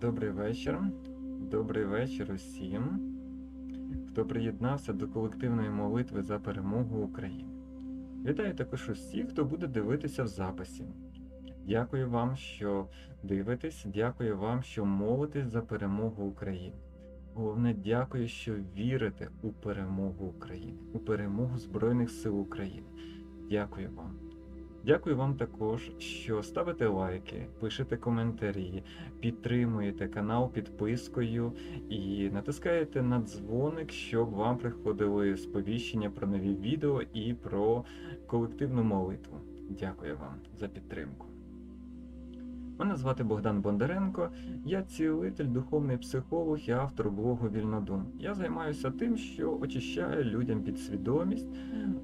Добрий вечір. Добрий вечір усім, хто приєднався до колективної молитви за перемогу України. Вітаю також усіх, хто буде дивитися в записі. Дякую вам, що дивитесь, дякую вам, що молитесь за перемогу України. Головне, дякую, що вірите у перемогу України, у перемогу Збройних сил України. Дякую вам. Дякую вам також, що ставите лайки, пишете коментарі, підтримуєте канал підпискою і натискаєте на дзвоник, щоб вам приходили сповіщення про нові відео і про колективну молитву. Дякую вам за підтримку. Мене звати Богдан Бондаренко, я цілитель, духовний психолог і автор блогу Вільнодум. Я займаюся тим, що очищаю людям підсвідомість,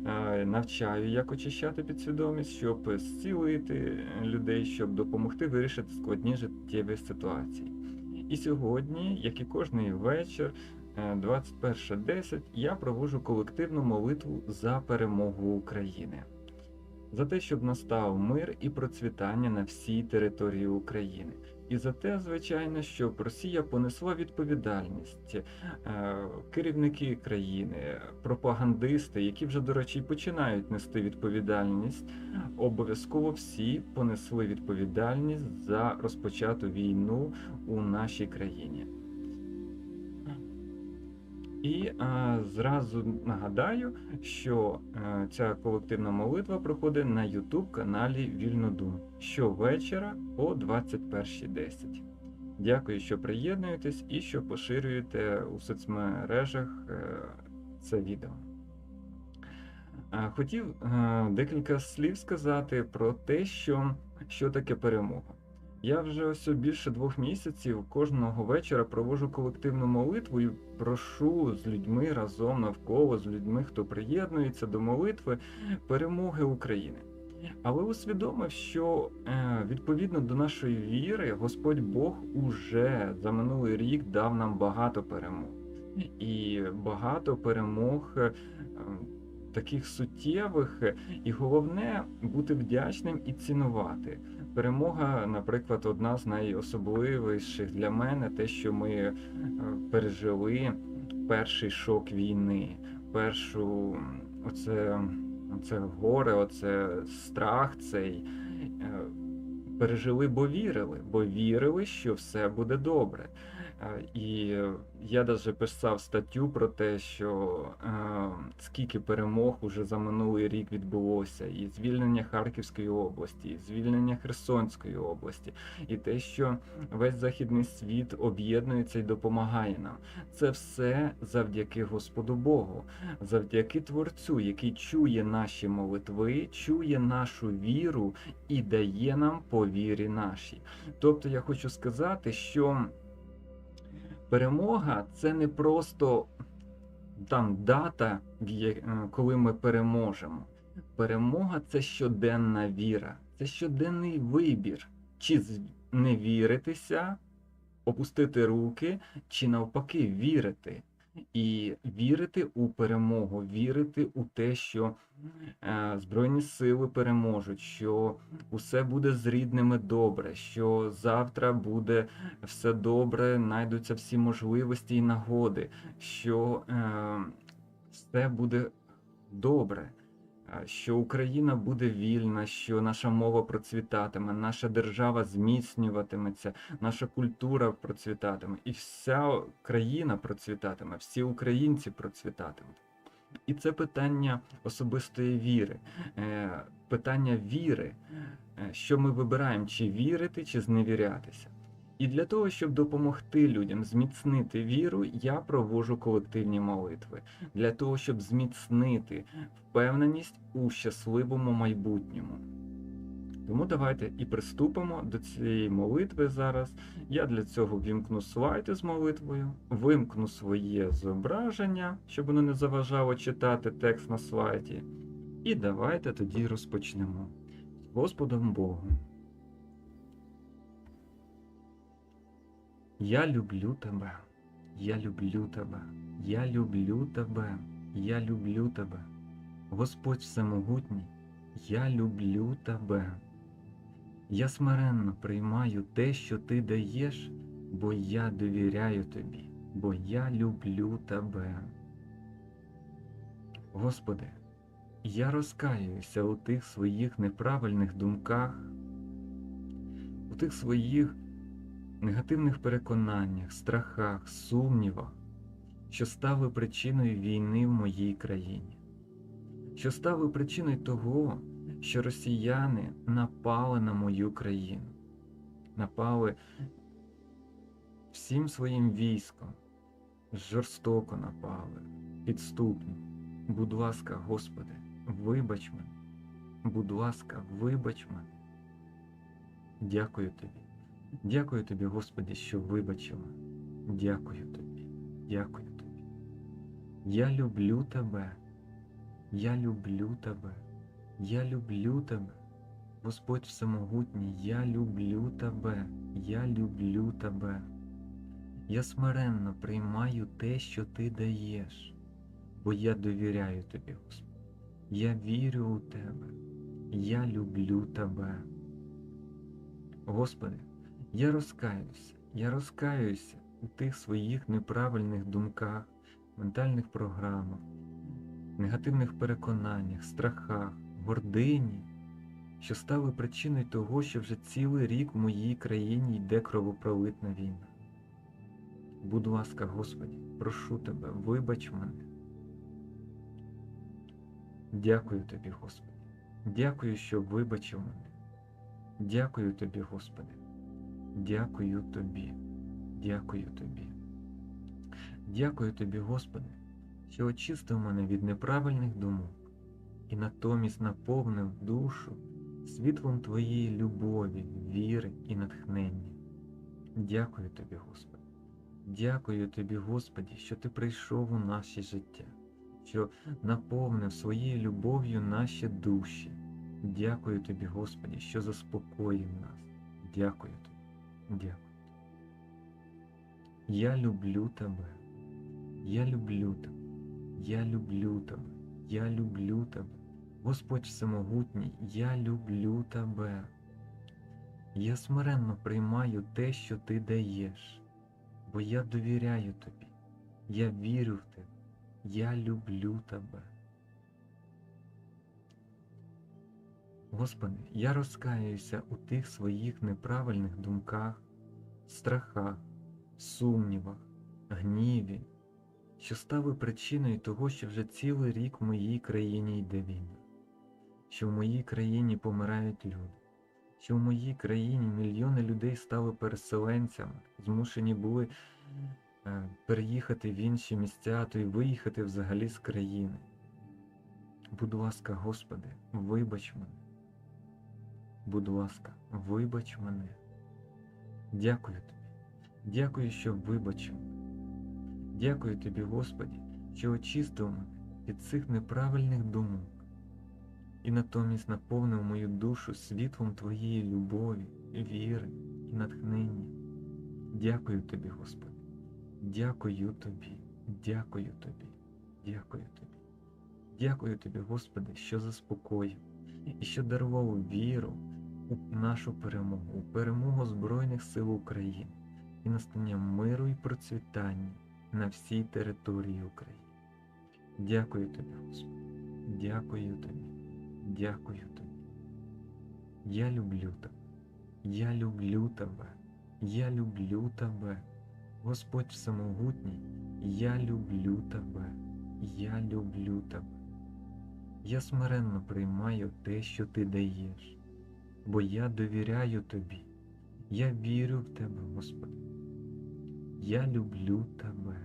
е, навчаю, як очищати підсвідомість, щоб зцілити людей, щоб допомогти вирішити складні життєві ситуації. І сьогодні, як і кожний вечір, е, 21.10, я проводжу колективну молитву за перемогу України. За те, щоб настав мир і процвітання на всій території України. І за те, звичайно, щоб Росія понесла відповідальність, е, керівники країни, пропагандисти, які вже, до речі, починають нести відповідальність, обов'язково всі понесли відповідальність за розпочату війну у нашій країні. І а, зразу нагадаю, що а, ця колективна молитва проходить на YouTube каналі Вільнодум щовечора о 21.10. Дякую, що приєднуєтесь і що поширюєте у соцмережах е, це відео. Хотів е, декілька слів сказати про те, що, що таке перемога. Я вже ось більше двох місяців кожного вечора проводжу колективну молитву і прошу з людьми разом навколо, з людьми, хто приєднується до молитви, перемоги України. Але усвідомив, що е, відповідно до нашої віри, Господь Бог уже за минулий рік дав нам багато перемог. І багато перемог е, таких суттєвих, і головне бути вдячним і цінувати. Перемога, наприклад, одна з найособливіших для мене, те, що ми е, пережили перший шок війни, першу оце, оце горе, оце страх цей. е, Пережили, бо вірили, бо вірили, що все буде добре. Е, І я навіть писав статтю про те, що е, скільки перемог уже за минулий рік відбулося, і звільнення Харківської області, і звільнення Херсонської області, і те, що весь західний світ об'єднується і допомагає нам. Це все завдяки Господу Богу, завдяки Творцю, який чує наші молитви, чує нашу віру і дає нам по вірі нашій. Тобто я хочу сказати, що перемога це не просто там дата, е, коли ми переможемо. Перемога це щоденна віра, це щоденний вибір, чи не віритися, опустити руки, чи навпаки вірити. І вірити у перемогу, вірити у те, що е, Збройні сили переможуть, що усе буде з рідними добре, що завтра буде все добре, знайдуться всі можливості і нагоди, що е, все буде добре, що Україна буде вільна, що наша мова процвітатиме, наша держава зміцнюватиметься, наша культура процвітатиме, і вся країна процвітатиме, всі українці процвітатимуть. І це питання особистої віри, е, питання віри, е, що ми вибираємо, чи вірити, чи зневірятися. І для того, щоб допомогти людям зміцнити віру, я проводжу колективні молитви для того, щоб зміцнити впевненість у щасливому майбутньому. Тому давайте і приступимо до цієї молитви зараз. Я для цього вімкну слайди з молитвою, вимкну своє зображення, щоб воно не заважало читати текст на слайді. І давайте тоді розпочнемо. З Господом Богом. Я люблю тебе, я люблю тебе, я люблю тебе, я люблю тебе. Господь Всемогутній, я люблю тебе. Я смиренно приймаю те, що ти даєш, бо я довіряю тобі, бо я люблю тебе. Господи, я розкаюся у тих своїх неправильних думках, у тих своїх негативних переконаннях, страхах, сумнівах, що стали причиною війни в моїй країні, що стали причиною того, що росіяни напали на мою країну, напали всім своїм військом, жорстоко напали, підступно. Будь ласка, Господи, вибач мене, будь ласка, вибач мене. Дякую Тобі. Дякую Тобі, Господи, що вибачила. Дякую Тобі, дякую Тобі. Я люблю Тебе. Я люблю Тебе. Я люблю Тебе. Господь Всемогутній, я люблю Тебе. Я люблю Тебе. Я смиренно приймаю те, що Ти даєш, бо я довіряю Тобі, Господи. Я вірю у Тебе. Я люблю Тебе. Господи, я розкаюся, я розкаюся у тих своїх неправильних думках, ментальних програмах, негативних переконаннях, страхах, гордині, що стали причиною того, що вже цілий рік в моїй країні йде кровопролитна війна. Будь ласка, Господі, прошу Тебе, вибач мене. Дякую Тобі, Господи. Дякую, що вибачив мене. Дякую Тобі, Господи. Дякую Тобі. Дякую Тобі. Дякую Тобі, Господи, що очистив мене від неправильних думок і натомість наповнив душу світлом Твоєї любові, віри і натхнення. Дякую Тобі, Господи. Дякую Тобі, Господі, що Ти прийшов у наше життя, що наповнив своєю любов'ю наші душі. Дякую Тобі, Господі, що заспокоїв нас. Дякую Тобі. Дякую. Я люблю Тебе. Я люблю Тебе. Я люблю Тебе. Я люблю Тебе. Господь Всемогутній, я люблю Тебе. Я смиренно приймаю те, що Ти даєш, бо я довіряю Тобі. Я вірю в Тебе. Я люблю Тебе. Господи, я розкаюся у тих своїх неправильних думках, страхах, сумнівах, гніві, що стали причиною того, що вже цілий рік в моїй країні йде війна, що в моїй країні помирають люди, що в моїй країні мільйони людей стали переселенцями, змушені були е, переїхати в інші місця, то й виїхати взагалі з країни. Будь ласка, Господи, вибач мене. Будь ласка, вибач мене. Дякую тобі. Дякую, що вибачив. Дякую тобі, Господі, що очистив мене від цих неправильних думок і натомість наповнив мою душу світлом Твоєї любові, віри і натхнення. Дякую тобі, Господи. Дякую тобі, дякую тобі, дякую тобі. Дякую тобі, Господи, що заспокоїв і що дарував віру нашу перемогу, перемогу Збройних сил України і настання миру і процвітання на всій території України. Дякую тобі, Господи. Дякую тобі. Дякую тобі. Я люблю тебе. Я люблю тебе. Я люблю тебе. Господь Всемогутній, я люблю тебе. Я люблю тебе. Я смиренно приймаю те, що ти даєш, бо я довіряю тобі. Я вірю в тебе, Господи. Я люблю тебе.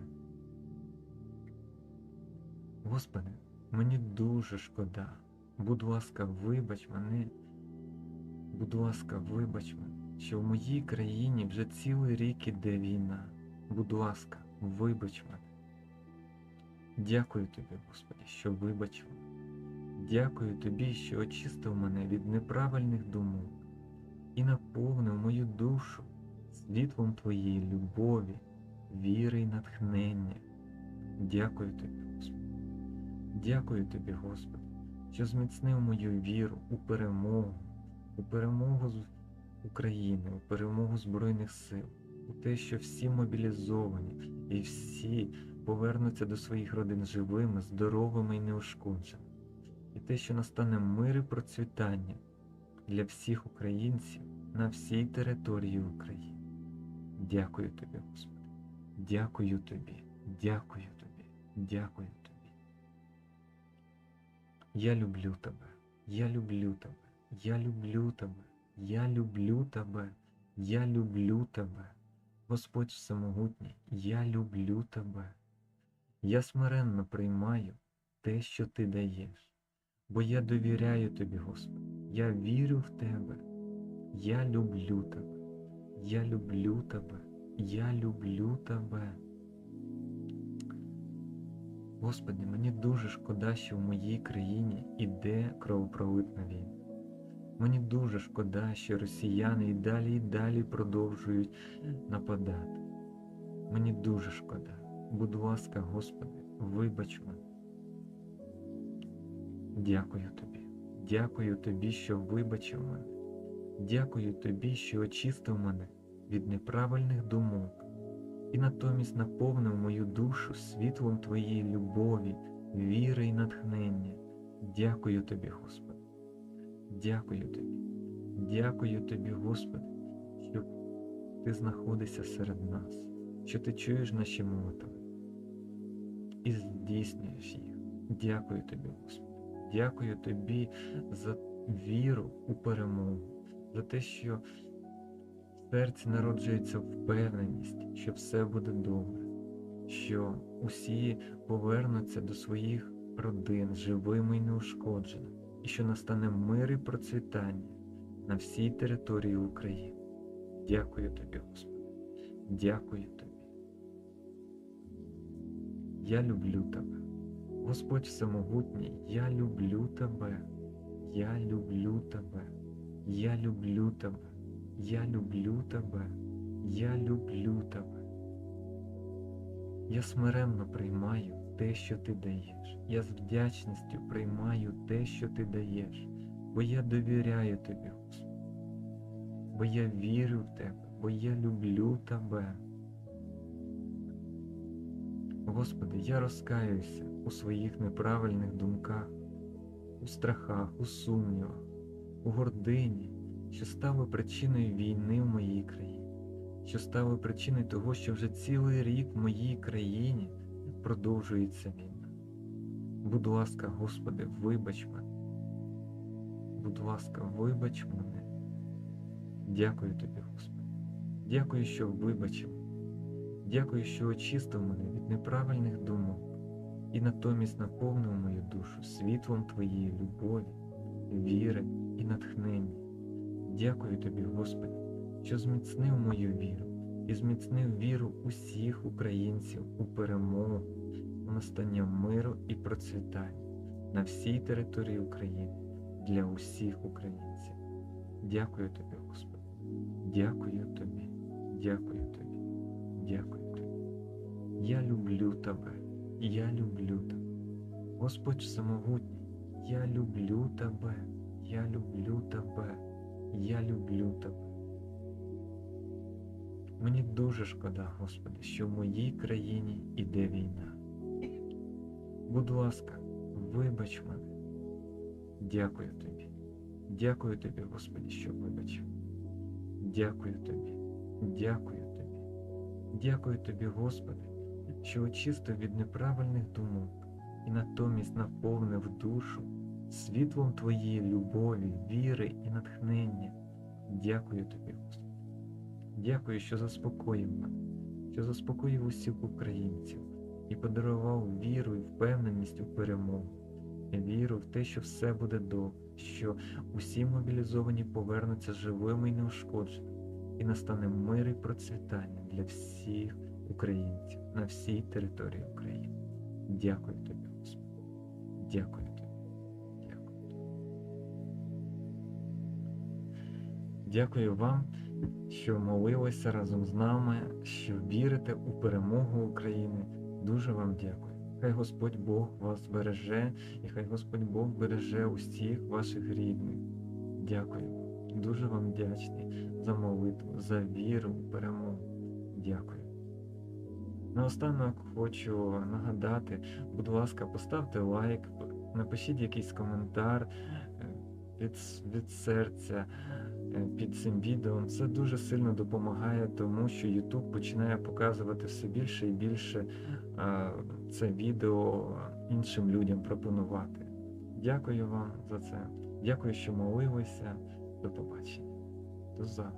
Господи, мені дуже шкода. Будь ласка, вибач мене. Будь ласка, вибач мене, що в моїй країні вже цілий рік іде війна. Будь ласка, вибач мене. Дякую тобі, Господи, що вибачив. Дякую тобі, що очистив мене від неправильних думок і наповнив мою душу світлом Твоєї любові, віри і натхнення. Дякую тобі, Господи. Дякую тобі, Господи, що зміцнив мою віру у перемогу, у перемогу України, у перемогу Збройних сил, у те, що всі мобілізовані і всі повернуться до своїх родин живими, здоровими і неушкодженими. І те, що настане мир і процвітання для всіх українців на всій території України. Дякую тобі, Господи. Дякую тобі, дякую тобі, дякую тобі. Я люблю тебе, я люблю тебе, я люблю тебе, я люблю тебе, я люблю тебе. Господь Всемогутній, я люблю тебе. Я смиренно приймаю те, що ти даєш, бо я довіряю тобі, Господи. Я вірю в тебе. Я люблю тебе. Я люблю тебе. Я люблю тебе. Господи, мені дуже шкода, що в моїй країні іде кровопролитна війна. Мені дуже шкода, що росіяни і далі і далі продовжують нападати. Мені дуже шкода. Будь ласка, Господи, вибач мене. Дякую тобі. Дякую тобі, що вибачив мене. Дякую тобі, що очистив мене від неправильних думок і натомість наповнив мою душу світлом Твоєї любові, віри і натхнення. Дякую тобі, Господи. Дякую тобі. Дякую тобі, Господи, що Ти знаходишся серед нас, що Ти чуєш наші молитви і здійснюєш їх. Дякую тобі, Господи. Дякую тобі за віру у перемогу, за те, що в серці народжується впевненість, що все буде добре, що усі повернуться до своїх родин живими і неушкодженими, і що настане мир і процвітання на всій території України. Дякую тобі, Господи. Дякую тобі. Я люблю тебе. Господь Всемогутній, я люблю тебе, я люблю тебе, я люблю тебе, я люблю тебе, я люблю тебе. Я смиренно приймаю те, що ти даєш. Я з вдячністю приймаю те, що ти даєш, бо я довіряю тобі, Господи, бо я вірю в тебе, бо я люблю тебе. Господи, я розкаюся у своїх неправильних думках, у страхах, у сумнівах, у гордині, що стали причиною війни в моїй країні, що стали причиною того, що вже цілий рік в моїй країні продовжується війна. Будь ласка, Господи, вибач мене. Будь ласка, вибач мене. Дякую тобі, Господи. Дякую, що вибачив. Дякую, що очистив мене від неправильних думок і натомість наповнив мою душу світлом Твоєї любові, віри і натхнення. Дякую тобі, Господи, що зміцнив мою віру і зміцнив віру усіх українців у перемогу, у настання миру і процвітання на всій території України для усіх українців. Дякую тобі, Господи. Дякую тобі, дякую тобі. Дякую. Я люблю тебе, я люблю тебе. Господь Всемогутній, я люблю тебе, я люблю тебе, я люблю тебе. Мені дуже шкода, Господи, що в моїй країні іде війна. Будь ласка, вибач мене. Дякую тобі. Дякую тобі, Господи, що вибачив. Дякую тобі. Дякую тобі. Дякую тобі, Господи, що очистив від неправильних думок і натомість наповнив душу світлом Твоєї любові, віри і натхнення. Дякую тобі, Господи. Дякую, що заспокоїв мене, що заспокоїв усіх українців і подарував віру і впевненість у перемогу, віру в те, що все буде добре, що усі мобілізовані повернуться живими і неушкодженими і настане мир і процвітання для всіх українців на всій території України. Дякую тобі, Господи. Дякую тобі. Дякую вам, що молилися разом з нами, що вірите у перемогу України. Дуже вам дякую. Хай Господь Бог вас береже, і хай Господь Бог береже усіх ваших рідних. Дякую. Дуже вам вдячний за молитву, за віру перемогу. Дякую. Наостанок хочу нагадати, будь ласка, поставте лайк, напишіть якийсь коментар е, від, від серця е, під цим відео. Це дуже сильно допомагає, тому що YouTube починає показувати все більше і більше це відео іншим людям пропонувати. Дякую вам за це. Дякую, що молилися. До побачення. До завтра.